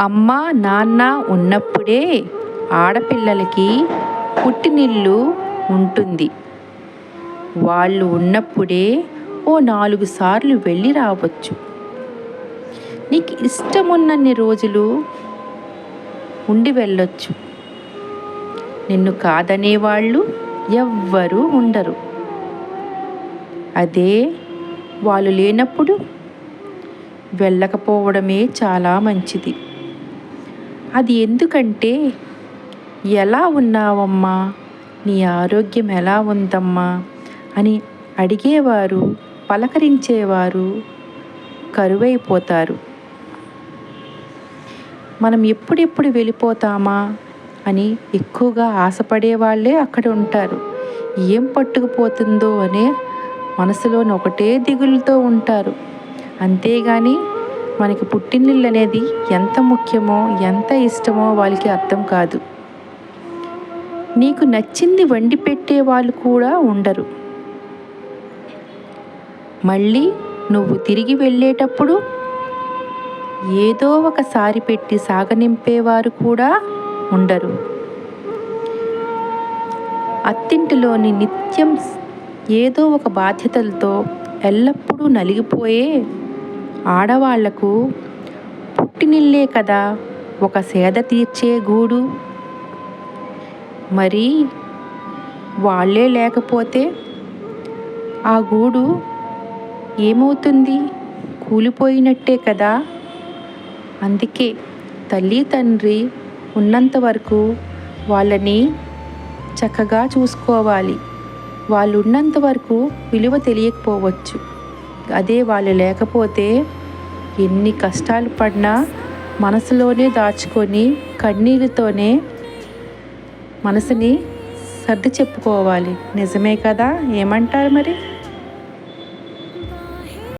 అమ్మ నాన్న ఉన్నప్పుడే ఆడపిల్లలకి పుట్టినిల్లు ఉంటుంది. వాళ్ళు ఉన్నప్పుడే ఓ నాలుగు సార్లు వెళ్ళి రావచ్చు. నీకు ఇష్టమున్నన్ని రోజులు ఉండి వెళ్ళొచ్చు. నిన్ను కాదనేవాళ్ళు ఎవ్వరూ ఉండరు. అదే వాళ్ళు లేనప్పుడు వెళ్ళకపోవడమే చాలా మంచిది. అది ఎందుకంటే ఎలా ఉన్నావమ్మా? నీ ఆరోగ్యం ఎలా ఉందమ్మా? అని అడిగేవారు పలకరించేవారు కరువైపోతారు. మనం ఎప్పుడెప్పుడు వెళ్ళిపోతామా? అని ఎక్కువగా ఆశపడే వాళ్ళే అక్కడ ఉంటారు ఏం పట్టుకుపోతుందో అనే మనసులోని ఒకటే దిగులుతో ఉంటారు. అంతేగాని మనకి పుట్టినిల్లు అనేది ఎంత ముఖ్యమో ఎంత ఇష్టమో వాళ్ళకి అర్థం కాదు. నీకు నచ్చింది వండి పెట్టే వాళ్ళు కూడా ఉండరు. మళ్ళీ నువ్వు తిరిగి వెళ్ళేటప్పుడు ఏదో ఒకసారి పెట్టి సాగనింపేవారు కూడా ఉండరు. అత్తింటిలోని నిత్యం ఏదో ఒక బాధ్యతలతో ఎల్లప్పుడూ నలిగిపోయే ఆడవాళ్ళకు పుట్టినిల్లే కదా ఒక సేద తీర్చే గూడు. మరి వాళ్ళే లేకపోతే ఆ గూడు ఏమవుతుంది? కూలిపోయినట్టే కదా. అందుకే తల్లి తండ్రి ఉన్నంత వరకు వాళ్ళని చక్కగా చూసుకోవాలి. వాళ్ళు ఉన్నంత వరకు విలువ తెలియకపోవచ్చు. అదే వాళ్ళు లేకపోతే ఎన్ని కష్టాలు పడినా మనసులోనే దాచుకొని కన్నీళ్ళతోనే మనసుని సర్ది చెప్పుకోవాలి. నిజమే కదా? ఏమంటారు మరి?